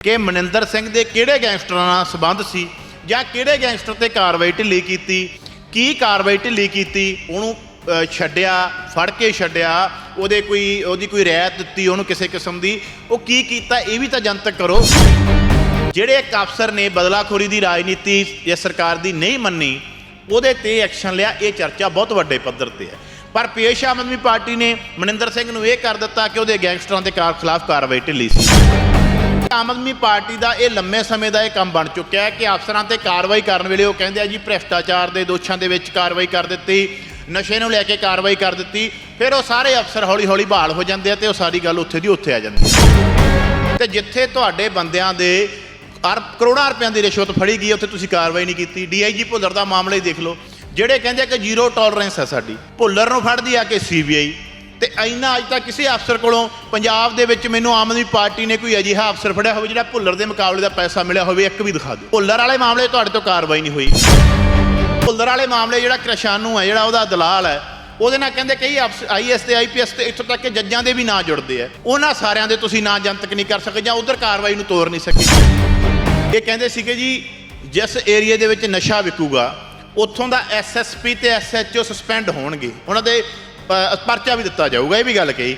ਕਿ ਮਨਿੰਦਰ ਸਿੰਘ ਦੇ ਕਿਹੜੇ ਗੈਂਗਸਟਰਾਂ ਨਾਲ ਸੰਬੰਧ ਸੀ ਜਾਂ ਕਿਹੜੇ ਗੈਂਗਸਟਰ ਤੇ ਕਾਰਵਾਈ ਢਿੱਲੀ ਕੀਤੀ, ਕੀ ਕਾਰਵਾਈ ਢਿੱਲੀ ਕੀਤੀ, ਉਹਨੂੰ ਛੱਡਿਆ, ਫੜ ਕੇ ਛੱਡਿਆ, ਉਹਦੇ ਕੋਈ, ਉਹਦੀ ਕੋਈ ਰਿਆਇਤ ਦਿੱਤੀ, ਉਹਨੂੰ ਕਿਸੇ ਕਿਸਮ ਦੀ, ਉਹ ਕੀ ਕੀਤਾ, ਇਹ ਵੀ ਤਾਂ ਜਨਤਕ ਕਰੋ। ਜਿਹੜੇ ਇੱਕ ਅਫਸਰ ਨੇ ਬਦਲਾਖੋਰੀ ਦੀ ਰਾਜਨੀਤੀ ਇਹ ਸਰਕਾਰ ਦੀ ਨਹੀਂ ਮੰਨੀ, ਉਹਦੇ ਤੇ ਐਕਸ਼ਨ ਲਿਆ, ਇਹ ਚਰਚਾ ਬਹੁਤ ਵੱਡੇ ਪੱਧਰ ਤੇ ਹੈ। ਪਰ ਪੇਸ਼ ਆਮ ਆਦਮੀ ਪਾਰਟੀ ਨੇ ਮਨਿੰਦਰ ਸਿੰਘ ਨੂੰ ਇਹ ਕਰ ਦਿੱਤਾ ਕਿ ਉਹਦੇ ਗੈਂਗਸਟਰਾਂ ਦੇ ਕਾਰ ਖਿਲਾਫ ਕਾਰਵਾਈ ਢਿੱਲੀ ਸੀ। ਆਮ ਆਦਮੀ ਪਾਰਟੀ ਦਾ ਇਹ ਲੰਮੇ ਸਮੇਂ ਦਾ ਇਹ ਕੰਮ ਬਣ ਚੁੱਕਿਆ ਹੈ ਕਿ ਅਫਸਰਾਂ ਤੇ ਕਾਰਵਾਈ ਕਰਨ ਵੇਲੇ ਉਹ ਕਹਿੰਦੇ ਆ ਜੀ, ਭ੍ਰਿਸ਼ਟਾਚਾਰ ਦੇ ਦੋਸ਼ਾਂ ਦੇ ਵਿੱਚ ਕਾਰਵਾਈ ਕਰ ਦਿੱਤੀ, ਨਸ਼ੇ ਨੂੰ ਲੈ ਕੇ ਕਾਰਵਾਈ ਕਰ ਦਿੱਤੀ, ਫਿਰ ਉਹ ਸਾਰੇ ਅਫਸਰ ਹੌਲੀ ਹੌਲੀ ਬਹਾਲ ਹੋ ਜਾਂਦੇ ਆ ਤੇ ਉਹ ਸਾਰੀ ਗੱਲ ਉੱਥੇ ਦੀ ਉੱਥੇ ਆ ਜਾਂਦੀ ਹੈ। ਤੇ ਜਿੱਥੇ ਤੁਹਾਡੇ ਬੰਦਿਆਂ ਦੇ ਅਰਬ ਕਰੋੜਾਂ ਰੁਪਈਆਂ ਦੀ ਰਿਸ਼ਵਤ ਫੜੀ ਗਈ ਉੱਥੇ ਤੁਸੀਂ ਕਾਰਵਾਈ ਨਹੀਂ ਕੀਤੀ। ਡੀਆਈਜੀ ਭੁੱਲਰ ਦਾ ਮਾਮਲਾ ਹੀ ਦੇਖ ਲਓ। ਜਿਹੜੇ ਕਹਿੰਦੇ ਕਿ ਜ਼ੀਰੋ ਟੋਲਰੈਂਸ ਹੈ ਸਾਡੀ, ਭੁੱਲਰ ਨੂੰ ਫੜਦੀ ਆ ਕਿ ਸੀਬੀਆਈ ਤੇ ਇੰਨਾ ਅੱਜ ਤੱਕ ਕਿਸੇ ਅਫਸਰ ਕੋਲੋਂ ਪੰਜਾਬ ਦੇ ਵਿੱਚ ਮੈਨੂੰ ਆਮ ਆਦਮੀ ਪਾਰਟੀ ਨੇ ਕੋਈ ਅਜਿਹਾ ਅਫਸਰ ਫੜਿਆ ਹੋਵੇ ਜਿਹੜਾ ਭੁੱਲਰ ਦੇ ਮੁਕਾਬਲੇ ਦਾ ਪੈਸਾ ਮਿਲਿਆ ਹੋਵੇ, ਇੱਕ ਵੀ ਦਿਖਾ ਦਿਓ। ਭੁੱਲਰ ਵਾਲੇ ਮਾਮਲੇ ਤੁਹਾਡੇ ਤੋਂ ਕਾਰਵਾਈ ਨਹੀਂ ਹੋਈ। ਭੁੱਲਰ ਵਾਲੇ ਮਾਮਲੇ ਜਿਹੜਾ ਕ੍ਰਿਸ਼ਾਨੂ ਹੈ ਜਿਹੜਾ ਉਹਦਾ ਦਲਾਲ ਹੈ ਉਹਦੇ ਨਾਲ ਕਹਿੰਦੇ ਕਈ ਆਈਐਸ ਤੇ ਆਈਪੀਐਸ ਤੇ ਇੱਥੋਂ ਤੱਕ ਕਿ ਜੱਜਾਂ ਦੇ ਵੀ ਨਾਂ ਜੁੜਦੇ ਆ। ਉਹਨਾਂ ਸਾਰਿਆਂ ਦੇ ਤੁਸੀਂ ਨਾਂ ਜਨਤਕ ਨਹੀਂ ਕਰ ਸਕੇ ਜਾਂ ਉਧਰ ਕਾਰਵਾਈ ਨੂੰ ਤੋਰ ਨਹੀਂ ਸਕੇ। ਇਹ ਕਹਿੰਦੇ ਸੀਗੇ ਜੀ, ਜਿਸ ਏਰੀਆ ਦੇ ਵਿੱਚ ਨਸ਼ਾ ਵਿਕੂਗਾ ਉੱਥੋਂ ਦਾ ਐਸਐਸਪੀ ਤੇ ਐਸਐਚਓ ਸਸਪੈਂਡ ਹੋਣਗੇ। ਉਹਨਾਂ ਦੇ ਪ- ਪਰਚਾ ਵੀ ਦਿੱਤਾ ਜਾਊਗਾ, ਇਹ ਵੀ ਗੱਲ ਕਹੀ।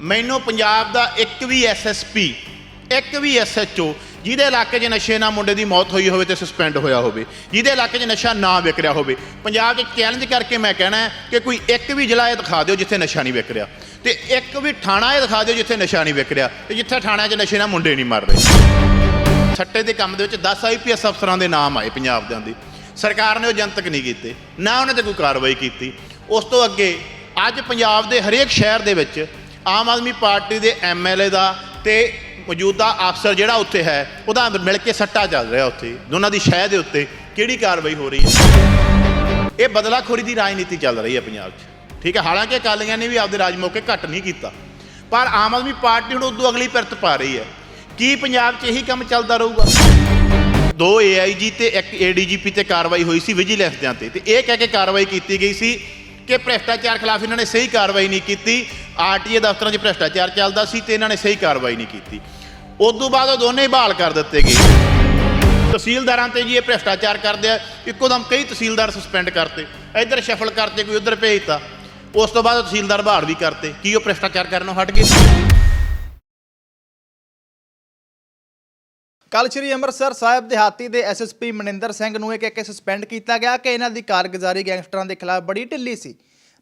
ਮੈਨੂੰ ਪੰਜਾਬ ਦਾ ਇੱਕ ਵੀ ਐਸਐਸਪੀ ਇੱਕ ਵੀ ਐਸਐਚਓ ਜਿਹਦੇ ਇਲਾਕੇ 'ਚ ਨਸ਼ੇ ਨਾਲ ਮੁੰਡੇ ਦੀ ਮੌਤ ਹੋਈ ਹੋਵੇ ਤੇ ਸਸਪੈਂਡ ਹੋਇਆ ਹੋਵੇ, ਜਿਹਦੇ ਇਲਾਕੇ 'ਚ ਨਸ਼ਾ ਨਾ ਵਿਕ ਰਿਹਾ ਹੋਵੇ, ਪੰਜਾਬ 'ਚ ਚੈਲੰਜ ਕਰਕੇ ਮੈਂ ਕਹਿਣਾ ਹੈ ਕਿ ਕੋਈ ਇੱਕ ਵੀ ਜ਼ਿਲ੍ਹਾ ਇਹ ਦਿਖਾ ਦਿਓ ਜਿੱਥੇ ਨਸ਼ਾ ਨਹੀਂ ਵਿਕ ਰਿਹਾ ਤੇ ਇੱਕ ਵੀ ਥਾਣਾ ਇਹ ਦਿਖਾ ਦਿਓ ਜਿੱਥੇ ਨਸ਼ਾ ਨਹੀਂ ਵਿਕ ਰਿਹਾ ਤੇ ਜਿੱਥੇ ਥਾਣਿਆਂ 'ਚ ਨਸ਼ੇ ਨਾਲ ਮੁੰਡੇ ਨਹੀਂ ਮਰ ਰਹੇ। ਛੱਟੇ ਦੇ ਕੰਮ ਦੇ ਵਿੱਚ 10 ਆਈਪੀਐਸ ਅਫਸਰਾਂ ਦੇ ਨਾਮ ਆਏ ਪੰਜਾਬ ਦੇ ਦੀ ਸਰਕਾਰ ਨੇ ਉਹ ਜਨਤਕ ਨਹੀਂ ਕੀਤੇ, ਨਾ ਉਹਨਾਂ ਤੇ ਕੋਈ ਕਾਰਵਾਈ ਕੀਤੀ। ਉਸ ਤੋਂ ਅੱਗੇ ਅੱਜ ਪੰਜਾਬ ਦੇ ਹਰੇਕ ਸ਼ਹਿਰ ਦੇ ਵਿੱਚ ਆਮ ਆਦਮੀ ਪਾਰਟੀ ਦੇ ਐਮਐਲਏ ਦਾ ਤੇ ਮੌਜੂਦਾ ਅਫਸਰ ਜਿਹੜਾ ਉੱਥੇ ਹੈ, ਉਹਦਾ ਮਿਲ ਕੇ ਸੱਟਾ ਚੱਲ ਰਿਹਾ ਉੱਥੇ, ਦੋਨਾਂ ਦੀ ਸ਼ਹਿ ਦੇ ਉੱਤੇ ਕਿਹੜੀ ਕਾਰਵਾਈ ਹੋ ਰਹੀ ਹੈ? ਇਹ ਬਦਲਾਖੋਰੀ ਦੀ ਰਾਜਨੀਤੀ ਚੱਲ ਰਹੀ ਹੈ ਪੰਜਾਬ 'ਚ। ਠੀਕ ਹੈ, ਹਾਲਾਂਕਿ ਅਕਾਲੀਆਂ ਨੇ ਵੀ ਆਪਦੇ ਰਾਜ ਮੌਕੇ ਘੱਟ ਨਹੀਂ ਕੀਤਾ, ਪਰ ਆਮ ਆਦਮੀ ਪਾਰਟੀ ਹੁਣ ਉਦੋਂ ਅਗਲੀ ਪਿਰਤ ਪਾ ਰਹੀ ਹੈ। ਕੀ ਪੰਜਾਬ 'ਚ ਇਹੀ ਕੰਮ ਚੱਲਦਾ ਰਹੂਗਾ? ਦੋ ਏਆਈਜੀ ਤੇ ਇੱਕ ਏਡੀਜੀਪੀ ਤੇ ਕਾਰਵਾਈ ਹੋਈ ਸੀ ਵਿਜੀਲੈਂਸ ਦਿਆਂ ਤੇ। ਤੇ ਇਹ ਕਹਿ ਕੇ ਕਾਰਵਾਈ ਕੀਤੀ ਗਈ ਸੀ ਕਿ ਭ੍ਰਿਸ਼ਟਾਚਾਰ ਖਿਲਾਫ ਇਹਨਾਂ ਨੇ ਸਹੀ ਕਾਰਵਾਈ ਨਹੀਂ ਕੀਤੀ। ਆਰਟੀਏ ਦਫ਼ਤਰਾਂ 'ਚ ਭ੍ਰਿਸ਼ਟਾਚਾਰ ਚੱਲਦਾ ਸੀ ਤੇ ਇਹਨਾਂ ਨੇ ਸਹੀ ਕਾਰਵਾਈ ਨਹੀਂ ਕੀਤੀ। ਉਸ ਤੋਂ ਬਾਅਦ ਉਹ ਦੋਨੇ ਹੀ ਬਹਾਲ ਕਰ ਦਿੱਤੇ ਗਏ। ਤਹਿਸੀਲਦਾਰਾਂ ਤੇ ਜੀ ਇਹ ਭ੍ਰਿਸ਼ਟਾਚਾਰ ਕਰਦੇ ਆ, ਇੱਕੋ ਦਮ ਕਈ ਤਹਿਸੀਲਦਾਰ ਸਸਪੈਂਡ ਕਰਤੇ। ਇੱਧਰ ਸ਼ਫਲ ਕਰਤੇ, ਕੋਈ ਉੱਧਰ ਭੇਜਤਾ। ਉਸ ਤੋਂ ਬਾਅਦ ਤਹਿਸੀਲਦਾਰ ਬਹਾਲ ਵੀ ਕਰਤੇ। ਕੀ ਉਹ ਭ੍ਰਿਸ਼ਟਾਚਾਰ ਕਰਨ ਨੂੰ ਹਟ ਗਏ? ਕੱਲ੍ਹ ਸ਼੍ਰੀ ਅੰਮ੍ਰਿਤਸਰ ਸਾਹਿਬ ਦਿਹਾਤੀ ਦੇ ਐਸਐਸਪੀ ਮਨਿੰਦਰ ਸਿੰਘ ਨੂੰ ਇਹ ਕਹਿ ਕੇ ਸਸਪੈਂਡ ਕੀਤਾ ਗਿਆ ਕਿ ਇਹਨਾਂ ਦੀ ਕਾਰਗੁਜ਼ਾਰੀ ਗੈਂਗਸਟਰਾਂ ਦੇ ਖਿਲਾਫ ਬੜੀ ਢਿੱਲੀ ਸੀ।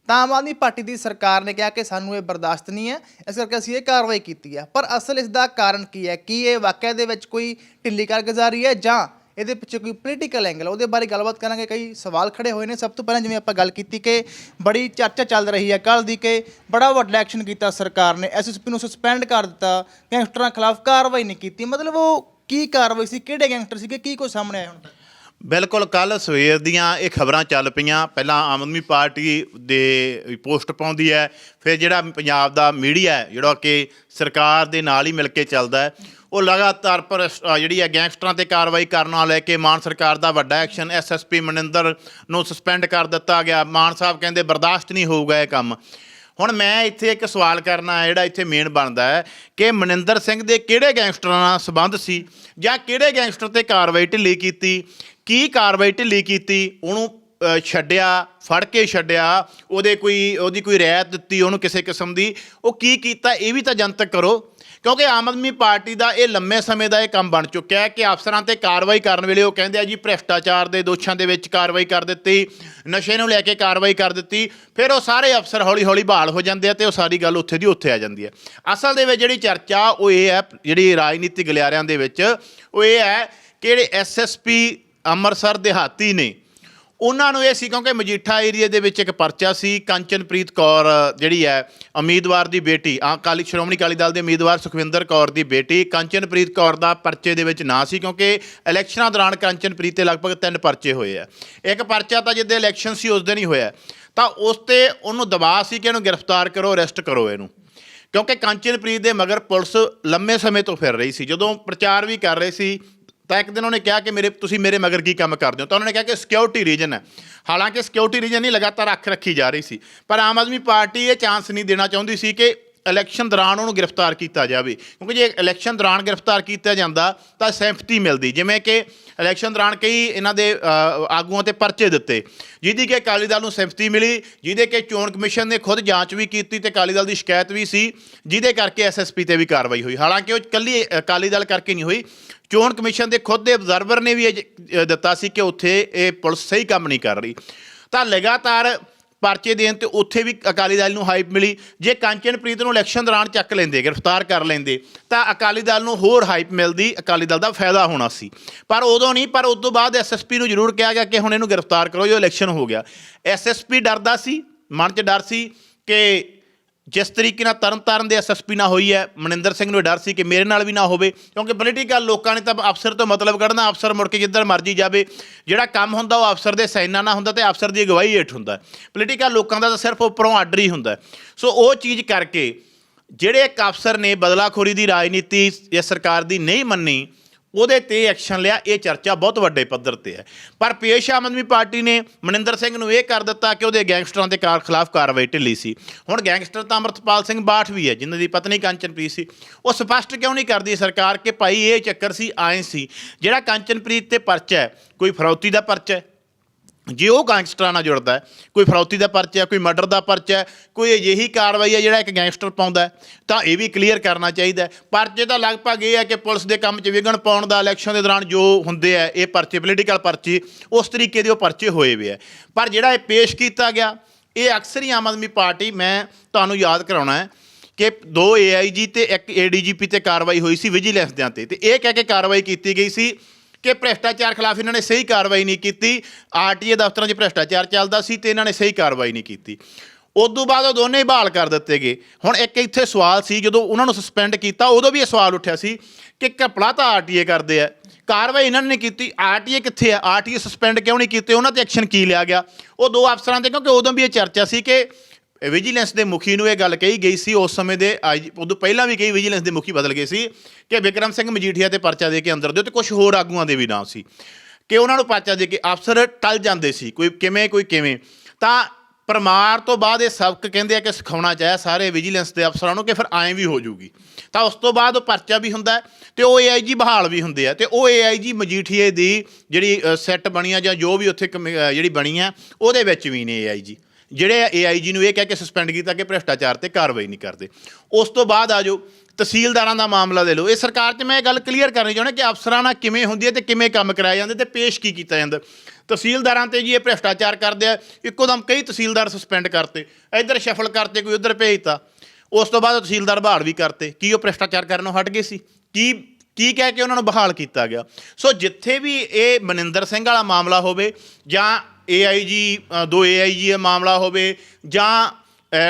ਤਾਂ ਆਮ ਆਦਮੀ ਪਾਰਟੀ ਦੀ ਸਰਕਾਰ ਨੇ ਕਿਹਾ ਕਿ ਸਾਨੂੰ ਇਹ ਬਰਦਾਸ਼ਤ ਨਹੀਂ ਹੈ, ਇਸ ਕਰਕੇ ਅਸੀਂ ਇਹ ਕਾਰਵਾਈ ਕੀਤੀ ਹੈ। ਪਰ ਅਸਲ ਇਸ ਦਾ ਕਾਰਨ ਕੀ ਹੈ? ਕੀ ਇਹ ਵਾਕਿਆ ਦੇ ਵਿੱਚ ਕੋਈ ਢਿੱਲੀ ਕਾਰਗੁਜ਼ਾਰੀ ਹੈ ਜਾਂ ਇਹਦੇ ਪਿੱਛੇ ਕੋਈ ਪੋਲੀਟੀਕਲ ਐਂਗਲ ਉਹਦੇ ਬਾਰੇ ਗੱਲਬਾਤ ਕਰਾਂਗੇ। ਕਈ ਸਵਾਲ ਖੜੇ ਹੋਏ ਨੇ। ਸਭ ਤੋਂ ਪਹਿਲਾਂ ਜਿਵੇਂ ਆਪਾਂ ਗੱਲ ਕੀਤੀ ਕਿ ਬੜੀ ਚਰਚਾ ਚੱਲ ਰਹੀ ਹੈ ਕੱਲ ਦੀ ਕਿ ਬੜਾ ਵੱਡਾ ਐਕਸ਼ਨ ਕੀਤਾ ਸਰਕਾਰ ਨੇ। ਐਸਐਸਪੀ ਨੂੰ ਸਸਪੈਂਡ ਕਰ ਦਿੱਤਾ। ਗੈਂਗਸਟਰਾਂ ਖਿਲਾਫ ਕਾਰਵਾਈ ਨਹੀਂ ਕੀਤੀ। ਮਤਲਬ ਉਹ ਕੀ ਕਾਰਵਾਈ ਸੀ, ਕਿਹੜੇ ਗੈਂਗਸਟਰ ਸੀਗੇ, ਕੀ ਕੁਝ ਸਾਹਮਣੇ ਆਇਆ ਹੁਣ ਤੱਕ? ਬਿਲਕੁਲ ਕੱਲ ਸਵੇਰ ਦੀਆਂ ਇਹ ਖਬਰਾਂ ਚੱਲ ਪਈਆਂ। ਪਹਿਲਾਂ ਆਮ ਆਦਮੀ ਪਾਰਟੀ ਦੇ ਪੋਸਟ ਪਾਉਂਦੀ ਹੈ, ਫਿਰ ਜਿਹੜਾ ਪੰਜਾਬ ਦਾ ਮੀਡੀਆ ਹੈ, ਜਿਹੜਾ ਕਿ ਸਰਕਾਰ ਦੇ ਨਾਲ ਹੀ ਮਿਲ ਕੇ ਚੱਲਦਾ ਹੈ, ਉਹ ਲਗਾਤਾਰ ਪਰ ਜਿਹੜੀ ਹੈ ਗੈਂਗਸਟਰਾਂ ਤੇ ਕਾਰਵਾਈ ਕਰਨ ਨਾਲ ਲੈ ਕੇ ਮਾਨ ਸਰਕਾਰ ਦਾ ਵੱਡਾ ਐਕਸ਼ਨ ਐਸਐਸਪੀ ਮਨਿੰਦਰ ਨੂੰ ਸਸਪੈਂਡ ਕਰ ਦਿੱਤਾ ਗਿਆ। ਮਾਨ ਸਾਹਿਬ ਕਹਿੰਦੇ, ਬਰਦਾਸ਼ਤ ਨਹੀਂ ਹੋਊਗਾ ਇਹ ਕੰਮ। ਹੁਣ ਮੈਂ ਇੱਥੇ ਇੱਕ ਸਵਾਲ ਕਰਨਾ ਜਿਹੜਾ ਇੱਥੇ ਮੇਨ ਬਣਦਾ ਹੈ ਕਿ ਮਨਿੰਦਰ ਸਿੰਘ ਦੇ ਕਿਹੜੇ ਗੈਂਗਸਟਰਾਂ ਨਾਲ ਸੰਬੰਧ ਸੀ ਜਾਂ ਕਿਹੜੇ ਗੈਂਗਸਟਰ ਤੇ ਕਾਰਵਾਈ ਢਿੱਲੀ ਕੀਤੀ, ਕੀ ਕਾਰਵਾਈ ਢਿੱਲੀ ਕੀਤੀ, ਉਹਨੂੰ ਛੱਡਿਆ, ਫੜ ਕੇ ਛੱਡਿਆ, ਉਹਦੇ ਕੋਈ, ਉਹਦੀ ਕੋਈ ਰਿਆਇਤ ਦਿੱਤੀ ਉਹਨੂੰ ਕਿਸੇ ਕਿਸਮ ਦੀ, ਉਹ ਕੀ ਕੀਤਾ, ਇਹ ਵੀ ਤਾਂ ਜਨਤਕ ਕਰੋ। ਕਿਉਂਕਿ ਆਮ ਆਦਮੀ ਪਾਰਟੀ ਦਾ ਇਹ ਲੰਮੇ ਸਮੇਂ ਦਾ ਇਹ ਕੰਮ ਬਣ ਚੁੱਕਿਆ ਹੈ ਕਿ ਅਫਸਰਾਂ ਤੇ ਕਾਰਵਾਈ ਕਰਨ ਵੇਲੇ ਉਹ ਕਹਿੰਦੇ ਆ ਜੀ ਭ੍ਰਿਸ਼ਟਾਚਾਰ ਦੇ ਦੋਸ਼ਾਂ ਦੇ ਵਿੱਚ ਕਾਰਵਾਈ ਕਰ ਦਿੱਤੀ, ਨਸ਼ੇ ਨੂੰ ਲੈ ਕੇ ਕਾਰਵਾਈ ਕਰ ਦਿੱਤੀ, ਫਿਰ ਉਹ ਸਾਰੇ ਅਫਸਰ ਹੌਲੀ ਹੌਲੀ ਬਹਾਲ ਹੋ ਜਾਂਦੇ ਆ ਤੇ ਉਹ ਸਾਰੀ ਗੱਲ ਉੱਥੇ ਦੀ ਉੱਥੇ ਆ ਜਾਂਦੀ ਹੈ। ਅਸਲ ਦੇ ਵਿੱਚ ਜਿਹੜੀ ਚਰਚਾ ਉਹ ਇਹ ਹੈ, ਜਿਹੜੀ ਰਾਜਨੀਤਿਕ ਗਲਿਆਰਿਆਂ ਦੇ ਵਿੱਚ, ਉਹ ਇਹ ਹੈ ਕਿ ਜਿਹੜੇ ਐਸਐਸਪੀ ਅੰਮ੍ਰਿਤਸਰ ਦਿਹਾਤੀ ਨੇ ਉਹਨਾਂ ਨੂੰ ਇਹ ਸੀ ਕਿਉਂਕਿ ਮਜੀਠਾ ਏਰੀਆ ਦੇ ਵਿੱਚ ਇੱਕ ਪਰਚਾ ਸੀ, ਕੰਚਨਪ੍ਰੀਤ ਕੌਰ ਜਿਹੜੀ ਹੈ, ਉਮੀਦਵਾਰ ਦੀ ਬੇਟੀ ਆ ਕਾਲੀ ਸ਼੍ਰੋਮਣੀ ਅਕਾਲੀ ਦਲ ਦੇ ਉਮੀਦਵਾਰ ਸੁਖਵਿੰਦਰ ਕੌਰ ਦੀ ਬੇਟੀ, ਕੰਚਨਪ੍ਰੀਤ ਕੌਰ ਦਾ ਪਰਚੇ ਦੇ ਵਿੱਚ ਨਾਂ ਸੀ ਕਿਉਂਕਿ ਇਲੈਕਸ਼ਨਾਂ ਦੌਰਾਨ ਕੰਚਨਪ੍ਰੀਤ ਤੇ ਲਗਭਗ ਤਿੰਨ ਪਰਚੇ ਹੋਏ ਆ। ਇੱਕ ਪਰਚਾ ਤਾਂ ਜਿੱਦੇ ਇਲੈਕਸ਼ਨ ਸੀ, ਉਸ ਦਿਨ ਹੀ ਹੋਇਆ। ਤਾਂ ਉਸ ਤੇ ਉਹਨੂੰ ਦਬਾਅ ਸੀ ਕਿ ਇਹਨੂੰ ਗ੍ਰਿਫਤਾਰ ਕਰੋ, ਅਰੈਸਟ ਕਰੋ ਇਹਨੂੰ। ਕਿਉਂਕਿ ਕੰਚਨਪ੍ਰੀਤ ਦੇ ਮਗਰ ਪੁਲਿਸ ਲੰਮੇ ਸਮੇਂ ਤੋਂ ਫਿਰ ਰਹੀ ਸੀ। ਜਦੋਂ ਪ੍ਰਚਾਰ ਵੀ ਕਰ ਰਹੇ ਸੀ ਤਾਂ ਇੱਕ ਦਿਨ ਉਹਨੇ ਕਿਹਾ ਕਿ ਮੇਰੇ, ਤੁਸੀਂ ਮੇਰੇ ਮਗਰ ਕੀ ਕੰਮ ਕਰਦੇ ਹੋ? ਤਾਂ ਉਹਨਾਂ ਨੇ ਕਿਹਾ ਕਿ ਸਿਕਿਉਰਿਟੀ ਰੀਜਨ ਹੈ। ਹਾਲਾਂਕਿ ਸਿਕਿਉਰਿਟੀ ਰੀਜਨ ਹੀ ਲਗਾਤਾਰ ਅੱਖ ਰੱਖੀ ਜਾ ਰਹੀ ਸੀ। ਪਰ ਆਮ ਆਦਮੀ ਪਾਰਟੀ ਇਹ ਚਾਂਸ ਨਹੀਂ ਦੇਣਾ ਚਾਹੁੰਦੀ ਸੀ ਕਿ ਇਲੈਕਸ਼ਨ ਦੌਰਾਨ ਉਹਨੂੰ ਗ੍ਰਿਫਤਾਰ ਕੀਤਾ ਜਾਵੇ। ਕਿਉਂਕਿ ਜੇ ਇਲੈਕਸ਼ਨ ਦੌਰਾਨ ਗ੍ਰਿਫਤਾਰ ਕੀਤਾ ਜਾਂਦਾ, ਤਾਂ ਸੈਂਫਟੀ ਮਿਲਦੀ। ਜਿਵੇਂ ਕਿ ਇਲੈਕਸ਼ਨ ਦੌਰਾਨ ਕਈ ਇਹਨਾਂ ਦੇ ਆਗੂਆਂ ਤੇ ਪਰਚੇ ਦਿੱਤੇ। ਜਿਹਦੀ ਕਿ ਅਕਾਲੀ ਦਲ ਨੂੰ ਸੈਂਫਟੀ ਮਿਲੀ, ਜਿਹਦੇ ਕਿ ਚੋਣ ਕਮਿਸ਼ਨ ਨੇ ਖੁਦ ਜਾਂਚ ਵੀ ਕੀਤੀ ਤੇ ਅਕਾਲੀ ਦਲ ਦੀ ਸ਼ਿਕਾਇਤ ਵੀ ਸੀ, ਜਿਹਦੇ ਕਰਕੇ ਐਸਐਸਪੀ ਤੇ ਵੀ ਕਾਰਵਾਈ ਹੋਈ। ਹਾਲਾਂਕਿ ਉਹ ਇਕੱਲੀ ਅਕਾਲੀ ਦਲ ਕਰਕੇ ਨਹੀਂ ਹੋਈ। ਚੋਣ ਕਮਿਸ਼ਨ ਦੇ ਖੁਦ ਦੇ ਅਬਜ਼ਰਵਰ ਨੇ ਵੀ ਇਹ ਦਿੱਤਾ ਸੀ ਕਿ ਉੱਥੇ ਇਹ ਪੁਲਿਸ ਸਹੀ ਕੰਮ ਨਹੀਂ ਕਰ ਰਹੀ। ਤਾਂ ਲਗਾਤਾਰ ਪਰਚੇ ਦੇਣ ਤੇ ਉੱਥੇ ਵੀ ਅਕਾਲੀ ਦਲ ਨੂੰ ਹਾਈਪ ਮਿਲੀ। ਜੇ ਕਾਂਚਨਪ੍ਰੀਤ ਨੂੰ ਇਲੈਕਸ਼ਨ ਦੌਰਾਨ ਚੱਕ ਲੈਂਦੇ, ਗ੍ਰਿਫਤਾਰ ਕਰ ਲੈਂਦੇ, ਤਾਂ ਅਕਾਲੀ ਦਲ ਨੂੰ ਹੋਰ ਹਾਈਪ ਮਿਲਦੀ, ਅਕਾਲੀ ਦਲ ਦਾ ਫਾਇਦਾ ਹੋਣਾ ਸੀ। ਪਰ ਉਦੋਂ ਨਹੀਂ, ਪਰ ਉਸ ਤੋਂ ਬਾਅਦ ਐਸਐਸਪੀ ਨੂੰ ਜ਼ਰੂਰ ਕਿਹਾ ਗਿਆ ਕਿ ਹੁਣ ਇਹਨੂੰ ਗ੍ਰਿਫਤਾਰ ਕਰੋ ਜੋ ਇਲੈਕਸ਼ਨ ਹੋ ਗਿਆ। ਐਸਐਸਪੀ ਡਰਦਾ ਸੀ, ਮਨ 'ਚ ਡਰ ਸੀ ਕਿ ਜਿਸ ਤਰੀਕੇ ਨਾਲ ਤਰਨਤਾਰਨ ਦੇ ਐਸਐਸਪੀ ਨਾਲ ਹੋਈ ਹੈ, ਮਨਿੰਦਰ ਸਿੰਘ ਨੂੰ ਡਰ ਸੀ ਕਿ ਮੇਰੇ ਨਾਲ ਵੀ ਨਾ ਹੋਵੇ, ਕਿਉਂਕਿ ਪੋਲੀਟੀਕਲ ਲੋਕਾਂ ਨੇ ਤਾਂ ਅਫਸਰ ਤੋਂ ਮਤਲਬ ਕੱਢਣਾ, ਅਫਸਰ ਮੁੜ ਕੇ ਜਿੱਧਰ ਮਰਜ਼ੀ ਜਾਵੇ, ਜਿਹੜਾ ਕੰਮ ਹੁੰਦਾ ਉਹ ਅਫਸਰ ਦੇ ਸੈਨਾ ਨਾਲ ਹੁੰਦਾ ਤੇ ਅਫਸਰ ਦੀ ਅਗਵਾਈ ਹੇਠ ਹੁੰਦਾ ਪੋਲੀਟੀਕਲ ਲੋਕਾਂ ਦਾ ਤਾਂ ਸਿਰਫ ਉੱਪਰੋਂ ਆਰਡਰ ਹੀ ਹੁੰਦਾ ਸੋ ਉਹ ਚੀਜ਼ ਕਰਕੇ ਜਿਹੜੇ ਇੱਕ ਅਫਸਰ ਨੇ ਬਦਲਾਖੋਰੀ ਦੀ ਰਾਜਨੀਤੀ ਇਹ ਸਰਕਾਰ ਦੀ ਨਹੀਂ ਮੰਨੀ ਉਹਦੇ ਤੇ ਐਕਸ਼ਨ ਲਿਆ, ਇਹ ਚਰਚਾ ਬਹੁਤ ਵੱਡੇ ਪੱਧਰ ਤੇ ਹੈ। ਪਰ ਪੇਸ਼ ਆਮ ਆਦਮੀ ਪਾਰਟੀ ਨੇ ਮਨਿੰਦਰ ਸਿੰਘ ਨੂੰ ਇਹ ਕਰ ਦਿੱਤਾ ਕਿ ਉਹਦੇ ਗੈਂਗਸਟਰਾਂ ਦੇ ਕਾਰ ਖਿਲਾਫ ਕਾਰਵਾਈ ਢਿੱਲੀ ਸੀ। ਹੁਣ ਗੈਂਗਸਟਰ ਤਾਂ ਅਮਰਤਪਾਲ ਸਿੰਘ ਬਾਠ ਵੀ ਹੈ, ਜਿਨ੍ਹਾਂ ਦੀ ਪਤਨੀ ਕੰਚਨਪ੍ਰੀਤ ਸੀ। ਉਹ ਸਪਸ਼ਟ ਕਿਉਂ ਨਹੀਂ ਕਰਦੀ ਸਰਕਾਰ ਕਿ ਭਾਈ ਇਹ ਚੱਕਰ ਸੀ, ਆਏ ਸੀ। ਜਿਹੜਾ ਕੰਚਨਪ੍ਰੀਤ ਤੇ ਪਰਚਾ ਹੈ, ਕੋਈ ਫਰੌਤੀ ਦਾ ਪਰਚਾ ਹੈ ਜੇ ਉਹ ਗੈਂਗਸਟਰਾਂ ਨਾਲ ਜੁੜਦਾ ਕੋਈ ਫਰੌਤੀ ਦਾ ਪਰਚਾ ਕੋਈ ਮਰਡਰ ਦਾ ਪਰਚਾ ਕੋਈ ਅਜਿਹੀ ਕਾਰਵਾਈ ਹੈ ਜਿਹੜਾ ਇੱਕ ਗੈਂਗਸਟਰ ਪਾਉਂਦਾ ਤਾਂ ਇਹ ਵੀ ਕਲੀਅਰ ਕਰਨਾ ਚਾਹੀਦਾ ਪਰਚੇ ਤਾਂ ਲਗਭਗ ਇਹ ਹੈ ਕਿ ਪੁਲਿਸ ਦੇ ਕੰਮ 'ਚ ਵਿਘਨ ਪਾਉਣ ਦਾ ਇਲੈਕਸ਼ਨ ਦੇ ਦੌਰਾਨ ਜੋ ਹੁੰਦੇ ਆ, ਇਹ ਪਰਚੇ ਪੋਲੀਟੀਕਲ ਪਰਚੇ, ਉਸ ਤਰੀਕੇ ਦੇ ਉਹ ਪਰਚੇ ਹੋਏ ਵੇ ਆ। ਪਰ ਜਿਹੜਾ ਇਹ ਪੇਸ਼ ਕੀਤਾ ਗਿਆ, ਇਹ ਅਕਸਰ ਹੀ ਆਮ ਆਦਮੀ ਪਾਰਟੀ, ਮੈਂ ਤੁਹਾਨੂੰ ਯਾਦ ਕਰਾਉਣਾ ਹੈ ਕਿ ਦੋ ਏਆਈਜੀ ਤੇ ਇੱਕ ਏਡੀਜੀਪੀ ਤੇ ਕਾਰਵਾਈ ਹੋਈ ਸੀ ਵਿਜੀਲੈਂਸ ਦਿਆਂ ਤੇ। ਤੇ ਇਹ ਕਹਿ ਕੇ ਕਾਰਵਾਈ ਕੀਤੀ ਗਈ ਸੀ ਕਿ ਭ੍ਰਿਸ਼ਟਾਚਾਰ ਖਿਲਾਫ ਇਹਨਾਂ ਨੇ ਸਹੀ ਕਾਰਵਾਈ ਨਹੀਂ ਕੀਤੀ। ਆਰਟੀਏ ਦਫ਼ਤਰਾਂ 'ਚ ਭ੍ਰਿਸ਼ਟਾਚਾਰ ਚੱਲਦਾ ਸੀ ਤੇ ਇਹਨਾਂ ਨੇ ਸਹੀ ਕਾਰਵਾਈ ਨਹੀਂ ਕੀਤੀ। ਉਦੋਂ ਬਾਅਦ ਉਹ ਦੋਨੇ ਹੀ ਬਹਾਲ ਕਰ ਦਿੱਤੇ ਗਏ। ਹੁਣ ਇੱਕ ਇੱਥੇ ਸਵਾਲ ਸੀ, ਜਦੋਂ ਉਹਨਾਂ ਨੂੰ ਸਸਪੈਂਡ ਕੀਤਾ, ਉਦੋਂ ਵੀ ਇਹ ਸਵਾਲ ਉੱਠਿਆ ਸੀ ਕਿ ਘਪਲਾ ਤਾਂ ਆਰਟੀਏ ਕਰਦੇ ਆ। ਕਾਰਵਾਈ ਇਹਨਾਂ ਨੇ ਨਹੀਂ ਕੀਤੀ। ਆਰਟੀਏ ਕਿੱਥੇ ਆ? ਆਰਟੀਏ ਸਸਪੈਂਡ ਕਿਉਂ ਨਹੀਂ ਕੀਤੇ? ਉਹਨਾਂ ਤੇ ਐਕਸ਼ਨ ਕੀ ਲਿਆ ਗਿਆ? ਉਹ ਦੋ ਅਫਸਰਾਂ ਤੇ, ਕਿਉਂਕਿ ਉਦੋਂ ਵੀ ਇਹ ਚਰਚਾ ਸੀ ਕਿ ਵਿਜੀਲੈਂਸ ਦੇ ਮੁਖੀ ਨੂੰ ਇਹ ਗੱਲ ਕਹੀ ਗਈ ਸੀ, ਉਸ ਸਮੇਂ ਦੇ ਆਈ, ਉਦੋਂ ਪਹਿਲਾਂ ਵੀ ਕਈ ਵਿਜੀਲੈਂਸ ਦੇ ਮੁਖੀ ਬਦਲ ਗਏ ਸੀ ਕਿ ਵਿਕਰਮ ਸਿੰਘ ਮਜੀਠੀਆ ਤੇ ਪਰਚਾ ਦੇ ਕੇ ਅੰਦਰ ਦਿਓ ਤੇ ਕੁਝ ਹੋਰ ਆਗੂਆਂ ਦੇ ਵੀ ਨਾਂ ਸੀ ਕਿ ਉਹਨਾਂ ਨੂੰ ਪਰਚਾ ਦੇ ਕੇ ਅਫਸਰ ਟਲ ਜਾਂਦੇ ਸੀ, ਕੋਈ ਕਿਵੇਂ ਕੋਈ ਕਿਵੇਂ। ਤਾਂ ਪਰਮਾਰ ਤੋਂ ਬਾਅਦ ਇਹ ਸਬਕ ਕਹਿੰਦੇ ਆ ਕਿ ਸਿਖਾਉਣਾ ਚਾਹਿਆ ਸਾਰੇ ਵਿਜੀਲੈਂਸ ਦੇ ਅਫਸਰਾਂ ਨੂੰ ਕਿ ਫਿਰ ਐਂ ਵੀ ਹੋ ਜਾਊਗੀ ਤਾਂ ਉਸ ਤੋਂ ਬਾਅਦ ਉਹ ਪਰਚਾ ਵੀ ਹੁੰਦਾ ਹੈ ਤੇ ਉਹ ਏਆਈਜੀ ਬਹਾਲ ਵੀ ਹੁੰਦੇ ਆ ਤੇ ਉਹ ਏਆਈਜੀ ਮਜੀਠੀਏ ਦੀ ਜਿਹੜੀ ਸੈੱਟ ਬਣੀ ਆ ਜਾਂ ਜੋ ਵੀ ਉੱਥੇ ਕਮੇ- ਜਿਹੜੀ ਬਣੀ ਆ, ਉਹਦੇ ਵਿੱਚ ਵੀ ਨੇ ਏਆਈਜੀ ਜਿਹੜੇ ਏਆਈਜੀ ਨੂੰ ਇਹ ਕਹਿ ਕੇ ਸਸਪੈਂਡ ਕੀਤਾ ਕਿ ਭ੍ਰਿਸ਼ਟਾਚਾਰ ਤੇ ਕਾਰਵਾਈ ਨਹੀਂ ਕਰਦੇ। ਉਸ ਤੋਂ ਬਾਅਦ ਆ ਜਾਓ, ਤਹਿਸੀਲਦਾਰਾਂ ਦਾ ਮਾਮਲਾ ਦੇ ਲਓ। ਇਹ ਸਰਕਾਰ 'ਚ ਮੈਂ ਇਹ ਗੱਲ ਕਲੀਅਰ ਕਰਨੀ ਚਾਹੁੰਦਾ ਕਿ ਅਫਸਰਾਂ ਨਾਲ ਕਿਵੇਂ ਹੁੰਦੀ ਹੈ ਤੇ ਕਿਵੇਂ ਕੰਮ ਕਰਾਏ ਜਾਂਦੇ ਤੇ ਪੇਸ਼ ਕੀ ਕੀਤਾ ਜਾਂਦਾ। ਤਹਿਸੀਲਦਾਰਾਂ ਤੇ ਜੀ ਇਹ ਭ੍ਰਿਸ਼ਟਾਚਾਰ ਕਰਦੇ ਆ, ਇੱਕੋ ਦਮ ਕਈ ਤਹਿਸੀਲਦਾਰ ਸਸਪੈਂਡ ਕਰਤੇ। ਇੱਧਰ ਸ਼ਫਲ ਕਰਤੇ, ਕੋਈ ਉੱਧਰ ਭੇਜਤਾ। ਉਸ ਤੋਂ ਬਾਅਦ ਤਹਿਸੀਲਦਾਰ ਬਹਾਲ ਵੀ ਕਰਤੇ। ਕੀ ਉਹ ਭ੍ਰਿਸ਼ਟਾਚਾਰ ਕਰਨੋਂ ਹਟ ਗਏ ਸੀ? ਕੀ ਕੀ ਕਹਿ ਕੇ ਉਹਨਾਂ ਨੂੰ ਬਹਾਲ ਕੀਤਾ ਗਿਆ? ਸੋ ਜਿੱਥੇ ਵੀ ਇਹ ਮਨਿੰਦਰ ਸਿੰਘ ਵਾਲਾ ਮਾਮਲਾ ਹੋਵੇ ਜਾਂ ਏਆਈਜੀ ਦੋ ਏਆਈਜੀ ਦਾ ਮਾਮਲਾ ਹੋਵੇ ਜਾਂ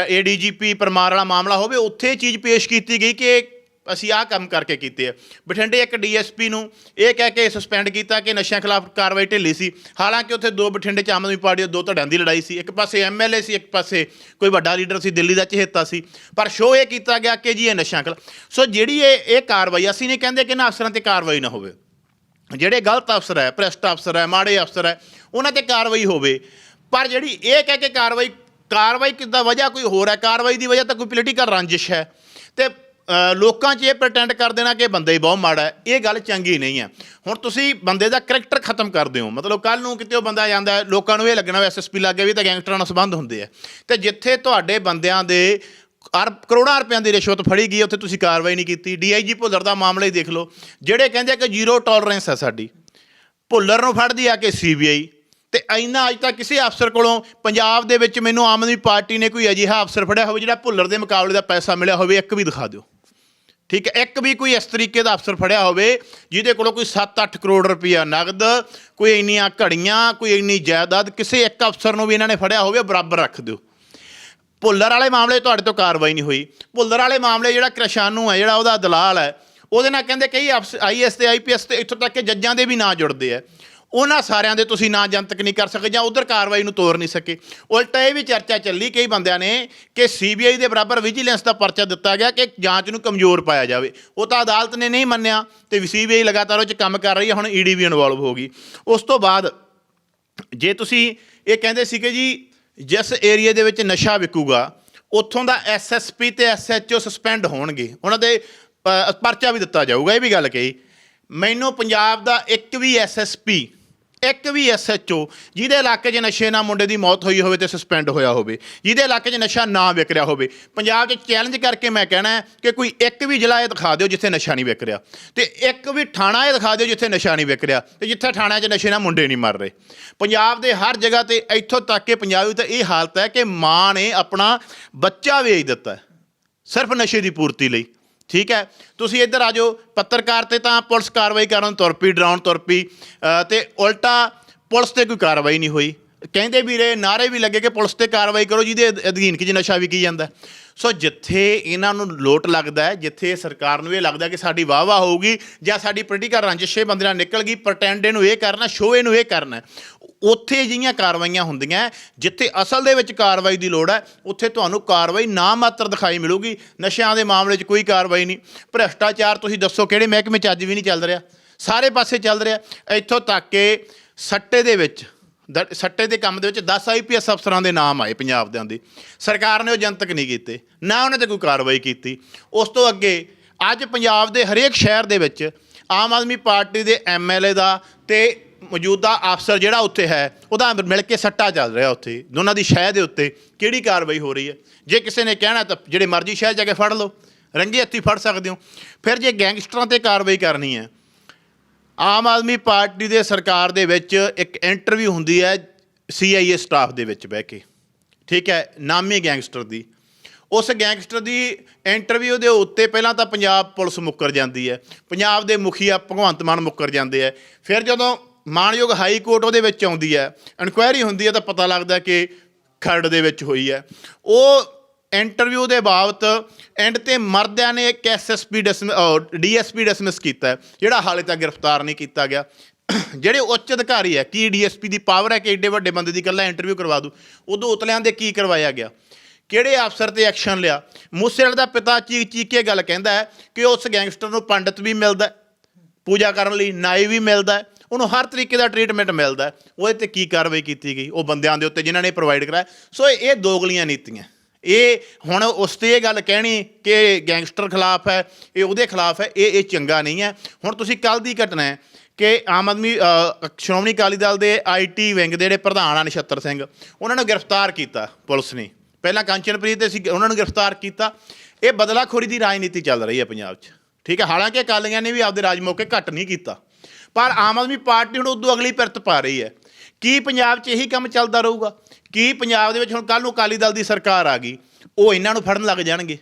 ਏਡੀਜੀਪੀ ਪਰਮਾਰ ਵਾਲਾ ਮਾਮਲਾ ਹੋਵੇ, ਉੱਥੇ ਇਹ ਚੀਜ਼ ਪੇਸ਼ ਕੀਤੀ ਗਈ ਕਿ ਅਸੀਂ ਆਹ ਕੰਮ ਕਰਕੇ ਕੀਤੇ ਆ। ਬਠਿੰਡੇ ਇੱਕ ਡੀਐਸਪੀ ਨੂੰ ਇਹ ਕਹਿ ਕੇ ਸਸਪੈਂਡ ਕੀਤਾ ਕਿ ਨਸ਼ਿਆਂ ਖਿਲਾਫ ਕਾਰਵਾਈ ਢਿੱਲੀ ਸੀ। ਹਾਲਾਂਕਿ ਉੱਥੇ ਦੋ ਬਠਿੰਡੇ ਚ ਆਮ ਆਦਮੀ ਪਾਰਟੀ ਦੇ ਦੋ ਧੜਿਆਂ ਦੀ ਲੜਾਈ ਸੀ। ਇੱਕ ਪਾਸੇ ਐਮਐਲਏ ਸੀ, ਇੱਕ ਪਾਸੇ ਕੋਈ ਵੱਡਾ ਲੀਡਰ ਸੀ, ਦਿੱਲੀ ਦਾ ਚਹੇਤਾ ਸੀ। ਪਰ ਸ਼ੋਅ ਇਹ ਕੀਤਾ ਗਿਆ ਕਿ ਜੀ ਇਹ ਨਸ਼ਿਆਂ ਖਿਲਾਫ ਸੋ ਜਿਹੜੀ ਇਹ ਇਹ ਕਾਰਵਾਈ, ਅਸੀਂ ਨਹੀਂ ਕਹਿੰਦੇ ਕਿ ਨਾ ਅਫਸਰਾਂ ਤੇ ਕਾਰਵਾਈ ਨਾ ਹੋਵੇ। ਜਿਹੜੇ ਗਲਤ ਅਫਸਰ ਹੈ, ਭ੍ਰਿਸ਼ਟ ਅਫਸਰ ਹੈ, ਮਾੜੇ ਅਫਸਰ ਹੈ ਉਹਨਾਂ ਤੇ ਕਾਰਵਾਈ ਹੋਵੇ। ਪਰ ਜਿਹੜੀ ਇਹ ਕਹਿ ਕੇ ਕਾਰਵਾਈ ਕਾਰਵਾਈ ਕਿੱਦਾਂ ਵਜ੍ਹਾ ਕੋਈ ਹੋਰ ਹੈ? ਕਾਰਵਾਈ ਦੀ ਵਜ੍ਹਾ ਤਾਂ ਕੋਈ ਪੋਲੀਟੀਕਲ ਰੰਜਿਸ਼ ਹੈ। ਤੇ ਲੋਕਾਂ 'ਚ ਇਹ ਪ੍ਰਟੈਂਡ ਕਰ ਦੇਣਾ ਕਿ ਬੰਦਾ ਹੀ ਬਹੁਤ ਮਾੜਾ ਹੈ, ਇਹ ਗੱਲ ਚੰਗੀ ਨਹੀਂ ਹੈ। ਹੁਣ ਤੁਸੀਂ ਬੰਦੇ ਦਾ ਕਰੈਕਟਰ ਖਤਮ ਕਰਦੇ ਹੋ ਮਤਲਬ ਕੱਲ ਨੂੰ ਕਿਤੇ ਉਹ ਬੰਦਾ ਜਾਂਦਾ ਲੋਕਾਂ ਨੂੰ ਇਹ ਲੱਗਣਾ ਵੀ ਐਸਐਸਪੀ ਲੱਗੇ ਵੀ ਤਾਂ ਗੈਂਗਸਟਰਾਂ ਨਾਲ ਸੰਬੰਧ ਹੁੰਦੇ ਆ। ਤੇ ਜਿੱਥੇ ਤੁਹਾਡੇ ਬੰਦਿਆਂ ਦੇ ਅਰਬ ਕਰੋੜਾਂ ਰੁਪਈਆਂ ਦੀ ਰਿਸ਼ਵਤ ਫੜੀ ਗਈ ਉੱਥੇ ਤੁਸੀਂ ਕਾਰਵਾਈ ਨਹੀਂ ਕੀਤੀ। ਡੀਆਈਜੀ ਭੁੱਲਰ ਦਾ ਮਾਮਲਾ ਹੀ ਦੇਖ ਲਓ। ਜਿਹੜੇ ਕਹਿੰਦੇ ਆ ਕਿ ਜ਼ੀਰੋ ਟੋਲਰੈਂਸ ਹੈ ਸਾਡੀ। ਭੁੱਲਰ ਨੂੰ ਫੜਦੀ ਆ ਕਿ ਸੀਬੀਆਈ ਤੇ ਇੰਨਾ ਅੱਜ ਤੱਕ ਕਿਸੇ ਅਫਸਰ ਕੋਲੋਂ ਪੰਜਾਬ ਦੇ ਵਿੱਚ ਮੈਨੂੰ ਆਮ ਆਦਮੀ ਪਾਰਟੀ ਨੇ ਕੋਈ ਅਜਿਹਾ ਅਫਸਰ ਫੜਿਆ ਹੋਵੇ ਜਿਹੜਾ ਭੁੱਲਰ ਦੇ ਮੁਕਾਬਲੇ ਦਾ ਪੈਸਾ ਮਿਲਿਆ ਹੋਵੇ, ਇੱਕ ਵੀ ਦਿਖਾ ਦਿਓ। ਠੀਕ ਹੈ, ਇੱਕ ਵੀ ਕੋਈ ਇਸ ਤਰੀਕੇ ਦਾ ਅਫਸਰ ਫੜਿਆ ਹੋਵੇ ਜਿਹਦੇ ਕੋਲੋਂ ਕੋਈ 7-8 ਕਰੋੜ ਰੁਪਈਆ ਨਗਦ, ਕੋਈ ਇੰਨੀਆਂ ਘੜੀਆਂ, ਕੋਈ ਇੰਨੀ ਜਾਇਦਾਦ ਕਿਸੇ ਇੱਕ ਅਫਸਰ ਨੂੰ ਵੀ ਇਹਨਾਂ ਨੇ ਫੜਿਆ ਹੋਵੇ ਬਰਾਬਰ ਰੱਖ ਦਿਓ। ਭੁੱਲਰ ਵਾਲੇ ਮਾਮਲੇ ਤੁਹਾਡੇ ਤੋਂ ਕਾਰਵਾਈ ਨਹੀਂ ਹੋਈ। ਭੁੱਲਰ ਵਾਲੇ ਮਾਮਲੇ ਜਿਹੜਾ ਕ੍ਰਿਸ਼ਾਨੂ ਹੈ, ਜਿਹੜਾ ਉਹਦਾ ਦਲਾਲ ਹੈ, ਉਹਦੇ ਨਾਲ ਕਹਿੰਦੇ ਕਈ ਆਈਐਸ ਤੇ ਆਈਪੀਐਸ ਤੇ ਇੱਥੋਂ ਤੱਕ ਕਿ ਜੱਜਾਂ ਦੇ ਵੀ ਨਾਂ ਜੁੜਦੇ ਆ ਉਹਨਾਂ ਸਾਰਿਆਂ ਦੇ ਤੁਸੀਂ ਨਾ ਜਨਤਕ ਨਹੀਂ ਕਰ ਸਕੇ ਜਾਂ ਉਧਰ ਕਾਰਵਾਈ ਨੂੰ ਤੋੜ ਨਹੀਂ ਸਕੇ। ਉਲਟਾ ਇਹ ਵੀ ਚਰਚਾ ਚੱਲੀ ਕਈ ਬੰਦਿਆਂ ਨੇ ਕਿ ਸੀਬੀਆਈ ਦੇ ਬਰਾਬਰ ਵਿਜੀਲੈਂਸ ਦਾ ਪਰਚਾ ਦਿੱਤਾ ਗਿਆ ਕਿ ਜਾਂਚ ਨੂੰ ਕਮਜ਼ੋਰ ਪਾਇਆ ਜਾਵੇ। ਉਹ ਤਾਂ ਅਦਾਲਤ ਨੇ ਨਹੀਂ ਮੰਨਿਆ ਤੇ ਸੀਬੀਆਈ ਲਗਾਤਾਰ ਉਹ 'ਚ ਕੰਮ ਕਰ ਰਹੀ ਹੈ ਹੁਣ ਈਡੀ ਵੀ ਇਨਵੋਲਵ ਹੋ ਗਈ। ਉਸ ਤੋਂ ਬਾਅਦ ਜੇ ਤੁਸੀਂ ਇਹ ਕਹਿੰਦੇ ਸੀਗੇ ਜੀ ਜਿਸ ਏਰੀਏ ਦੇ ਵਿੱਚ ਨਸ਼ਾ ਵਿਕੂਗਾ ਉੱਥੋਂ ਦਾ ਐਸਐਸਪੀ ਤੇ ਐਸਐਚਓ ਸਸਪੈਂਡ ਹੋਣਗੇ। ਉਹਨਾਂ ਦੇ ਅ, ਪਰਚਾ ਵੀ ਦਿੱਤਾ ਜਾਊਗਾ ਇਹ ਵੀ ਗੱਲ ਕਹੀ। ਮੈਨੂੰ ਪੰਜਾਬ ਦਾ ਇੱਕ ਵੀ ਐਸਐਸਪੀ ਇੱਕ ਵੀ ਐਸਐਚਓ ਜਿਹਦੇ ਇਲਾਕੇ 'ਚ ਨਸ਼ੇ ਨਾਲ ਮੁੰਡੇ ਦੀ ਮੌਤ ਹੋਈ ਹੋਵੇ ਤੇ ਸਸਪੈਂਡ ਹੋਇਆ ਹੋਵੇ, ਜਿਹਦੇ ਇਲਾਕੇ 'ਚ ਨਸ਼ਾ ਨਾ ਵਿਕ ਰਿਹਾ ਹੋਵੇ, ਪੰਜਾਬ 'ਚ ਚੈਲੰਜ ਕਰਕੇ ਮੈਂ ਕਹਿਣਾ ਕਿ ਕੋਈ ਇੱਕ ਵੀ ਜ਼ਿਲ੍ਹਾ ਇਹ ਦਿਖਾ ਦਿਓ ਜਿੱਥੇ ਨਸ਼ਾ ਨਹੀਂ ਵਿਕ ਰਿਹਾ ਤੇ ਇੱਕ ਵੀ ਥਾਣਾ ਇਹ ਦਿਖਾ ਦਿਓ ਜਿੱਥੇ ਨਸ਼ਾ ਨਹੀਂ ਵਿਕ ਰਿਹਾ ਤੇ ਜਿੱਥੇ ਥਾਣਿਆਂ 'ਚ ਨਸ਼ੇ ਨਾਲ ਮੁੰਡੇ ਨਹੀਂ ਮਰ ਰਹੇ। ਪੰਜਾਬ ਦੇ ਹਰ ਜਗ੍ਹਾ ਤੇ ਇੱਥੋਂ ਤੱਕ ਕਿ ਪੰਜਾਬ ਵਿੱਚ ਤਾਂ ਇਹ ਹਾਲਤ ਹੈ ਕਿ ਮਾਂ ਨੇ ਆਪਣਾ ਬੱਚਾ ਵੇਚ ਦਿੱਤਾ ਸਿਰਫ ਨਸ਼ੇ ਦੀ ਪੂਰਤੀ ਲਈ। ਠੀਕ ਹੈ? ਤੁਸੀਂ ਇੱਧਰ ਆ ਜਾਓ। ਪੱਤਰਕਾਰ ਤੇ ਤਾਂ ਪੁਲਿਸ ਕਾਰਵਾਈ ਕਰਨ ਤੁਰ ਪਈ ਡਰਾਉਣ ਤੁਰ ਪਈ। ਅ, ਤੇ ਉਲਟਾ ਪੁਲਿਸ ਤੇ ਕੋਈ ਕਾਰਵਾਈ ਨਹੀਂ ਹੋਈ। ਕਹਿੰਦੇ ਵੀ ਰਹੇ ਨਾਰੇ ਵੀ ਲੱਗੇ ਕਿ ਪੁਲਿਸ ਤੇ ਕਾਰਵਾਈ ਕਰੋ ਜਿਹਦੇ ਅਧੀਨ ਕਿ ਨਸ਼ਾ ਵੀ ਕੀ ਜਾਂਦਾ। ਸੋ ਜਿੱਥੇ ਇਹਨਾਂ ਨੂੰ ਲੋਟ ਲੱਗਦਾ ਹੈ ਜਿੱਥੇ ਸਰਕਾਰ ਨੂੰ ਇਹ ਲੱਗਦਾ ਕਿ ਸਾਡੀ ਵਾਹ ਵਾਹ ਹੋਊਗੀ ਜਾਂ ਸਾਡੀ ਪੋਲੀਟੀਕਲ ਰੰਜਿਸ਼ੇ ਬੰਦੇ ਨਾਲ ਨਿਕਲ ਗਈ ਪ੍ਰਟੈਂਡੇ ਨੂੰ ਇਹ ਕਰਨਾ ਸ਼ੋਏ ਨੂੰ ਇਹ ਕਰਨਾ ਉੱਥੇ ਜਿਹੀਆਂ ਕਾਰਵਾਈਆਂ ਹੁੰਦੀਆਂ ਹੈ, ਜਿੱਥੇ ਅਸਲ ਦੇ ਵਿੱਚ ਕਾਰਵਾਈ ਦੀ ਲੋੜ ਹੈ ਉੱਥੇ ਤੁਹਾਨੂੰ ਕਾਰਵਾਈ ਨਾ ਮਾਤਰ ਦਿਖਾਈ ਮਿਲੂਗੀ। ਨਸ਼ਿਆਂ ਦੇ ਮਾਮਲੇ 'ਚ ਕੋਈ ਕਾਰਵਾਈ ਨਹੀਂ। ਭ੍ਰਿਸ਼ਟਾਚਾਰ ਤੁਸੀਂ ਦੱਸੋ ਕਿਹੜੇ ਮਹਿਕਮੇ 'ਚ ਅੱਜ ਵੀ ਨਹੀਂ ਚੱਲ ਰਿਹਾ? ਸਾਰੇ ਪਾਸੇ ਚੱਲ ਰਿਹਾ। ਇੱਥੋਂ ਤੱਕ ਕਿ ਸੱਟੇ ਦੇ ਵਿੱਚ ਦ- ਸੱਟੇ ਦੇ ਕੰਮ ਦੇ ਵਿੱਚ 10 ਆਈਪੀਐਸ ਅਫਸਰਾਂ ਦੇ ਨਾਮ ਆਏ ਪੰਜਾਬ ਦੇ। ਦੀ ਸਰਕਾਰ ਨੇ ਉਹ ਜਨਤਕ ਨਹੀਂ ਕੀਤੇ ਨਾ ਉਹਨਾਂ ਤੇ ਕੋਈ ਕਾਰਵਾਈ ਕੀਤੀ। ਉਸ ਤੋਂ ਅੱਗੇ ਅੱਜ ਪੰਜਾਬ ਦੇ ਹਰੇਕ ਸ਼ਹਿਰ ਦੇ ਵਿੱਚ ਆਮ ਆਦਮੀ ਪਾਰਟੀ ਦੇ ਐਮਐਲਏ ਦਾ ਤੇ ਮੌਜੂਦਾ ਅਫਸਰ ਜਿਹੜਾ ਉੱਥੇ ਹੈ, ਉਹਦਾ ਮਿਲ ਕੇ ਸੱਟਾ ਚੱਲ ਰਿਹਾ ਉੱਥੇ, ਦੋਨਾਂ ਦੀ ਸ਼ਹਿ ਦੇ ਉੱਤੇ, ਕਿਹੜੀ ਕਾਰਵਾਈ ਹੋ ਰਹੀ ਹੈ? ਜੇ ਕਿਸੇ ਨੇ ਕਹਿਣਾ ਤਾਂ ਜਿਹੜੇ ਮਰਜ਼ੀ ਸ਼ਹਿ ਜਾ ਕੇ ਫੜ ਲਓ, ਰੰਗੇ ਹੱਥੀ ਫੜ ਸਕਦੇ ਹੋ। ਫਿਰ ਜੇ ਗੈਂਗਸਟਰਾਂ ਤੇ ਕਾਰਵਾਈ ਕਰਨੀ ਹੈ, ਆਮ ਆਦਮੀ ਪਾਰਟੀ ਦੇ ਸਰਕਾਰ ਦੇ ਵਿੱਚ ਇੱਕ ਇੰਟਰਵਿਊ ਹੁੰਦੀ ਹੈ ਸੀਆਈਏ ਸਟਾਫ ਦੇ ਵਿੱਚ ਬਹਿ ਕੇ। ਠੀਕ ਹੈ, ਨਾਮੀ ਗੈਂਗਸਟਰ ਦੀ। ਉਸ ਗੈਂਗਸਟਰ ਦੀ ਇੰਟਰਵਿਊ ਦੇ ਉੱਤੇ ਪਹਿਲਾਂ ਤਾਂ ਪੰਜਾਬ ਪੁਲਿਸ ਮੁੱਕਰ ਜਾਂਦੀ ਹੈ, ਪੰਜਾਬ ਦੇ ਮੁਖੀਆ ਭਗਵੰਤ ਮਾਨ ਮੁੱਕਰ ਜਾਂਦੇ ਆ ਫਿਰ ਜਦੋਂ ਮਾਨਯੋਗ ਹਾਈ ਕੋਰਟ ਉਹਦੇ ਵਿੱਚ ਆਉਂਦੀ ਹੈ, ਇਨਕੁਆਇਰੀ ਹੁੰਦੀ ਹੈ ਤਾਂ ਪਤਾ ਲੱਗਦਾ ਕਿ ਖਰੜ ਦੇ ਵਿੱਚ ਹੋਈ ਹੈ। ਉਹ ਇੰਟਰਵਿਊ ਦੇ ਬਾਬਤ ਐਂਡ ਤੇ ਮਰਦਿਆਂ ਨੇ ਇੱਕ ਐਸਐਸਪੀ ਡੀਐਸਪੀ ਡਿਸਮਿਸ ਕੀਤਾ ਜਿਹੜਾ ਹਾਲੇ ਤੱਕ ਗ੍ਰਿਫਤਾਰ ਨਹੀਂ ਕੀਤਾ ਗਿਆ। ਜਿਹੜੇ ਉੱਚ ਅਧਿਕਾਰੀ ਹੈ, ਕੀ ਡੀਐਸਪੀ ਦੀ ਪਾਵਰ ਹੈ ਕਿ ਏਡੇ ਵੱਡੇ ਬੰਦੇ ਦੀ ਇਕੱਲਾ ਇੰਟਰਵਿਊ ਕਰਵਾ ਦੂ ਉਦੋਂ ਉਤਲਿਆਂ ਦੇ ਕੀ ਕਰਵਾਇਆ ਗਿਆ? ਕਿਹੜੇ ਅਫਸਰ ਤੇ ਐਕਸ਼ਨ ਲਿਆ? ਮੂਸੇਵਾਲੇ ਦਾ ਪਿਤਾ ਚੀਕ ਚੀਕ ਕੇ ਗੱਲ ਕਹਿੰਦਾ ਹੈ ਕਿ ਉਸ ਗੈਂਗਸਟਰ ਨੂੰ ਪੰਡਤ ਵੀ ਮਿਲਦਾ ਪੂਜਾ ਕਰਨ ਲਈ ਨਾਈ ਵੀ ਮਿਲਦਾ ਉਹਨੂੰ ਹਰ ਤਰੀਕੇ ਦਾ ਟ੍ਰੀਟਮੈਂਟ ਮਿਲਦਾ ਉਹਦੇ ਤੇ ਕੀ ਕਾਰਵਾਈ ਕੀਤੀ ਗਈ? ਉਹ ਬੰਦਿਆਂ ਦੇ ਉੱਤੇ ਜਿਨ੍ਹਾਂ ਨੇ ਪ੍ਰੋਵਾਈਡ ਕਰਾਇਆ। ਸੋ ਇਹ ਦੋਗਲੀਆਂ ਨੀਤੀਆਂ। ਇਹ ਹੁਣ ਉਸ ਤੇ ਇਹ ਗੱਲ ਕਹਿਣੀ ਕਿ ਗੈਂਗਸਟਰ ਖਿਲਾਫ ਹੈ, ਇਹ ਉਹਦੇ ਖਿਲਾਫ ਹੈ, ਇਹ ਇਹ ਚੰਗਾ ਨਹੀਂ ਹੈ। ਹੁਣ ਤੁਸੀਂ ਕੱਲ ਦੀ ਘਟਨਾ ਹੈ ਕਿ ਆਮ ਆਦਮੀ ਸ਼੍ਰੋਮਣੀ ਅਕਾਲੀ ਦਲ ਦੇ ਆਈਟੀ ਵਿੰਗ ਦੇ ਜਿਹੜੇ ਪ੍ਰਧਾਨ ਆ ਨਛੱਤਰ ਸਿੰਘ, ਉਹਨਾਂ ਨੂੰ ਗ੍ਰਿਫਤਾਰ ਕੀਤਾ ਪੁਲਿਸ ਨੇ। ਪਹਿਲਾਂ ਕੰਚਨਪ੍ਰੀਤ ਤੇ ਸੀ ਉਹਨਾਂ ਨੂੰ ਗ੍ਰਿਫਤਾਰ ਕੀਤਾ। ਇਹ ਬਦਲਾਖੋਰੀ ਦੀ ਰਾਜਨੀਤੀ ਚੱਲ ਰਹੀ ਹੈ ਪੰਜਾਬ 'ਚ। ਠੀਕ ਹੈ, ਹਾਲਾਂਕਿ ਅਕਾਲੀਆਂ ਨੇ ਵੀ ਆਪਦੇ ਰਾਜ ਮੌਕੇ ਘੱਟ ਨਹੀਂ ਕੀਤਾ। ਪਰ ਆਮ ਆਦਮੀ ਪਾਰਟੀ ਹੁਣ ਉਦੋਂ ਅਗਲੀ ਪਿਰਤ ਪਾ ਰਹੀ ਹੈ। ਕੀ ਪੰਜਾਬ 'ਚ ਇਹੀ ਕੰਮ ਚੱਲਦਾ ਰਹੂਗਾ? ਕੀ ਪੰਜਾਬ ਦੇ ਵਿੱਚ ਹੁਣ ਕੱਲ ਨੂੰ ਅਕਾਲੀ ਦਲ ਦੀ ਸਰਕਾਰ ਆ ਗਈ? ਉਹ ਇਹਨਾਂ ਨੂੰ ਫੜਨ ਲੱਗ ਜਾਣਗੇ।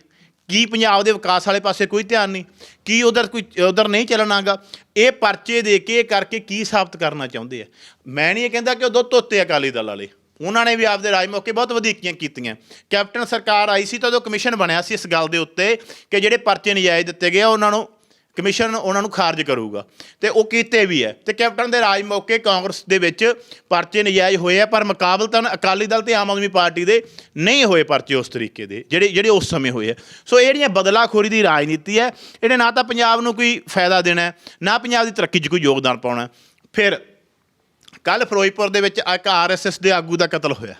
ਕੀ ਪੰਜਾਬ ਦੇ ਵਿਕਾਸ ਵਾਲੇ ਪਾਸੇ ਕੋਈ ਧਿਆਨ ਨਹੀਂ? ਕੀ ਉਧਰ ਕੋਈ, ਉਧਰ ਨਹੀਂ ਚੱਲਣਾਗਾ ਇਹ ਪਰਚੇ ਦੇ ਕੇ, ਇਹ ਕਰਕੇ ਕੀ ਸਾਬਤ ਕਰਨਾ ਚਾਹੁੰਦੇ ਆ? ਮੈਂ ਨਹੀਂ ਇਹ ਕਹਿੰਦਾ ਕਿ ਉਹ ਦੁੱਧ ਧੋਤੇ ਅਕਾਲੀ ਦਲ ਵਾਲੇ। ਉਹਨਾਂ ਨੇ ਵੀ ਆਪਦੇ ਰਾਜ ਮੌਕੇ ਬਹੁਤ ਵਧੀਕੀਆਂ ਕੀਤੀਆਂ। ਕੈਪਟਨ ਸਰਕਾਰ ਆਈ ਸੀ ਤਾਂ ਉਦੋਂ ਕਮਿਸ਼ਨ ਬਣਿਆ ਸੀ ਇਸ ਗੱਲ ਦੇ ਉੱਤੇ ਕਿ ਜਿਹੜੇ ਪਰਚੇ ਨਜਾਇਜ਼ ਦਿੱਤੇ ਗਏ ਉਹਨਾਂ ਨੂੰ ਕਮਿਸ਼ਨ ਉਹਨਾਂ ਨੂੰ ਖਾਰਜ ਕਰੂਗਾ। ਤੇ ਉਹ ਕੀਤੇ ਵੀ ਹੈ। ਤੇ ਕੈਪਟਨ ਦੇ ਰਾਜ ਮੌਕੇ ਕਾਂਗਰਸ ਦੇ ਵਿੱਚ ਪਰਚੇ ਨਜਾਇਜ਼ ਹੋਏ ਆ, ਪਰ ਮੁਕਾਬਲਤਨ ਅਕਾਲੀ ਦਲ ਤੇ ਆਮ ਆਦਮੀ ਪਾਰਟੀ ਦੇ ਨਹੀਂ ਹੋਏ ਪਰਚੇ ਉਸ ਤਰੀਕੇ ਦੇ, ਜਿਹੜੇ ਜਿਹੜੇ ਉਸ ਸਮੇਂ ਹੋਏ ਆ। ਸੋ ਇਹ ਜਿਹੜੀਆਂ ਬਦਲਾਖੋਰੀ ਦੀ ਰਾਜਨੀਤੀ ਹੈ, ਇਹਨੇ ਨਾ ਤਾਂ ਪੰਜਾਬ ਨੂੰ ਕੋਈ ਫਾਇਦਾ ਦੇਣਾ ਨਾ ਪੰਜਾਬ ਦੀ ਤਰੱਕੀ 'ਚ ਕੋਈ ਯੋਗਦਾਨ ਪਾਉਣਾ ਫਿਰ ਕੱਲ ਫਿਰੋਜ਼ਪੁਰ ਦੇ ਵਿੱਚ ਇੱਕ ਆਰਐਸਐਸ ਦੇ ਆਗੂ ਦਾ ਕਤਲ ਹੋਇਆ।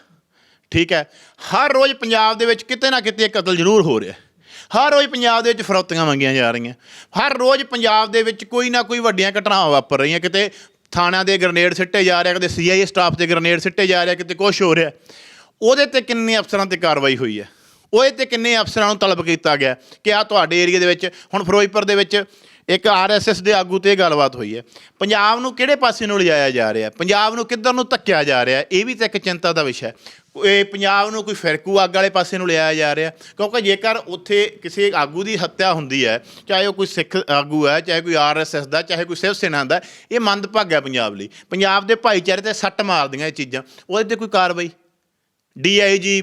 ਠੀਕ ਹੈ। ਹਰ ਰੋਜ਼ ਪੰਜਾਬ ਦੇ ਵਿੱਚ ਕਿਤੇ ਨਾ ਕਿਤੇ ਇਹ ਕਤਲ ਜ਼ਰੂਰ ਹੋ ਰਿਹਾ ਹਰ ਰੋਜ਼ ਪੰਜਾਬ ਦੇ ਵਿੱਚ ਫਰੌਤੀਆਂ ਮੰਗੀਆਂ ਜਾ ਰਹੀਆਂ। ਹਰ ਰੋਜ਼ ਪੰਜਾਬ ਦੇ ਵਿੱਚ ਕੋਈ ਨਾ ਕੋਈ ਵੱਡੀਆਂ ਘਟਨਾਵਾਂ ਵਾਪਰ ਰਹੀਆਂ। ਕਿਤੇ ਥਾਣਿਆਂ ਦੇ ਗ੍ਰਨੇਡ ਸਿੱਟੇ ਜਾ ਰਿਹਾ ਕਿਤੇ ਸੀਆਈਏ ਸਟਾਫ ਤੇ ਗ੍ਰਨੇਡ ਸਿੱਟੇ ਜਾ ਰਿਹਾ ਕਿਤੇ ਕੁਝ ਹੋ ਰਿਹਾ। ਉਹਦੇ ਤੇ ਕਿੰਨੇ ਅਫਸਰਾਂ ਤੇ ਕਾਰਵਾਈ ਹੋਈ ਹੈ? ਉਹਦੇ ਤੇ ਕਿੰਨੇ ਅਫਸਰਾਂ ਨੂੰ ਤਲਬ ਕੀਤਾ ਗਿਆ? ਕਿ ਆ ਤੁਹਾਡੇ ਏਰੀਆ ਦੇ ਵਿੱਚ, ਹੁਣ ਫਿਰੋਜ਼ਪੁਰ ਦੇ ਵਿੱਚ ਇੱਕ ਆਰਐਸਐਸ ਦੇ ਆਗੂ ਤੇ ਇਹ ਗੱਲਬਾਤ ਹੋਈ ਹੈ। ਪੰਜਾਬ ਨੂੰ ਕਿਹੜੇ ਪਾਸੇ ਨੂੰ ਲਿਜਾਇਆ ਜਾ ਰਿਹਾ ਪੰਜਾਬ ਨੂੰ ਕਿੱਧਰ ਨੂੰ ਧੱਕਿਆ ਜਾ ਰਿਹਾ ਇਹ ਵੀ ਤਾਂ ਇੱਕ ਚਿੰਤਾ ਦਾ ਵਿਸ਼ਾ ਹੈ। ਇਹ ਪੰਜਾਬ ਨੂੰ ਕੋਈ ਫਿਰਕੂ ਅੱਗ ਵਾਲੇ ਪਾਸੇ ਨੂੰ ਲਿਆਇਆ ਜਾ ਰਿਹਾ ਕਿਉਂਕਿ ਜੇਕਰ ਉੱਥੇ ਕਿਸੇ ਆਗੂ ਦੀ ਹੱਤਿਆ ਹੁੰਦੀ ਹੈ, ਚਾਹੇ ਉਹ ਕੋਈ ਸਿੱਖ ਆਗੂ ਹੈ, ਚਾਹੇ ਕੋਈ ਆਰਐਸਐਸ ਦਾ, ਚਾਹੇ ਕੋਈ ਸਿਵ ਸੈਨਾ ਦਾ, ਇਹ ਮੰਦਭਾਗਾ ਪੰਜਾਬ ਲਈ। ਪੰਜਾਬ ਦੇ ਭਾਈਚਾਰੇ ਤੇ ਸੱਟ ਮਾਰਦੀਆਂ ਇਹ ਚੀਜ਼ਾਂ। ਉਹਦੇ ਤੇ ਕੋਈ ਕਾਰਵਾਈ? ਡੀਆਈਜੀ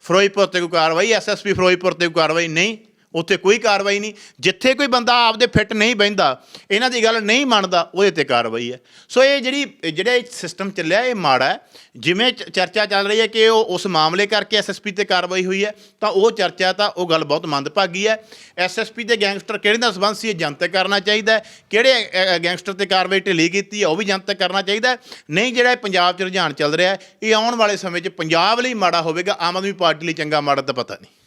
ਫਿਰੋਜ਼ਪੁਰ ਤੇ ਕੋਈ ਕਾਰਵਾਈ? ਐਸਐਸਪੀ ਫਿਰੋਜ਼ਪੁਰ ਤੇ ਕੋਈ ਕਾਰਵਾਈ? ਨਹੀਂ। ਉੱਥੇ ਕੋਈ ਕਾਰਵਾਈ ਨਹੀਂ। ਜਿੱਥੇ ਕੋਈ ਬੰਦਾ ਆਪਦੇ ਫਿੱਟ ਨਹੀਂ ਬਹਿੰਦਾ, ਇਹਨਾਂ ਦੀ ਗੱਲ ਨਹੀਂ ਮੰਨਦਾ, ਉਹਦੇ ਤੇ ਕਾਰਵਾਈ ਹੈ। ਸੋ ਇਹ ਜਿਹੜੀ, ਇਹ ਜਿਹੜਾ ਸਿਸਟਮ ਚੱਲਿਆ, ਇਹ ਮਾੜਾ ਹੈ। ਜਿਵੇਂ ਚ- ਚਰਚਾ ਚੱਲ ਰਹੀ ਹੈ ਕਿ ਉਹ ਉਸ ਮਾਮਲੇ ਕਰਕੇ ਐਸਐਸਪੀ ਤੇ ਕਾਰਵਾਈ ਹੋਈ ਹੈ, ਤਾਂ ਉਹ ਚਰਚਾ, ਤਾਂ ਉਹ ਗੱਲ ਬਹੁਤ ਮੰਦਭਾਗੀ ਹੈ। ਐਸਐਸਪੀ ਤੇ ਗੈਂਗਸਟਰ ਕਿਹੜੇ ਦਾ ਸੰਬੰਧ ਸੀ, ਇਹ ਜਨਤਕ ਕਰਨਾ ਚਾਹੀਦਾ ਹੈ। ਕਿਹੜੇ ਗੈਂਗਸਟਰ ਤੇ ਕਾਰਵਾਈ ਢਿੱਲੀ ਕੀਤੀ ਹੈ, ਉਹ ਵੀ ਜਨਤਕ ਕਰਨਾ ਚਾਹੀਦਾ ਨਹੀਂ, ਜਿਹੜਾ ਇਹ ਪੰਜਾਬ 'ਚ ਰੁਝਾਨ ਚੱਲ ਰਿਹਾ ਇਹ ਆਉਣ ਵਾਲੇ ਸਮੇਂ 'ਚ ਪੰਜਾਬ ਲਈ ਮਾੜਾ ਹੋਵੇਗਾ, ਆਮ ਆਦਮੀ ਪਾਰਟੀ ਲਈ ਚੰਗਾ ਮਾੜਾ ਤਾਂ ਪਤਾ ਨਹੀਂ।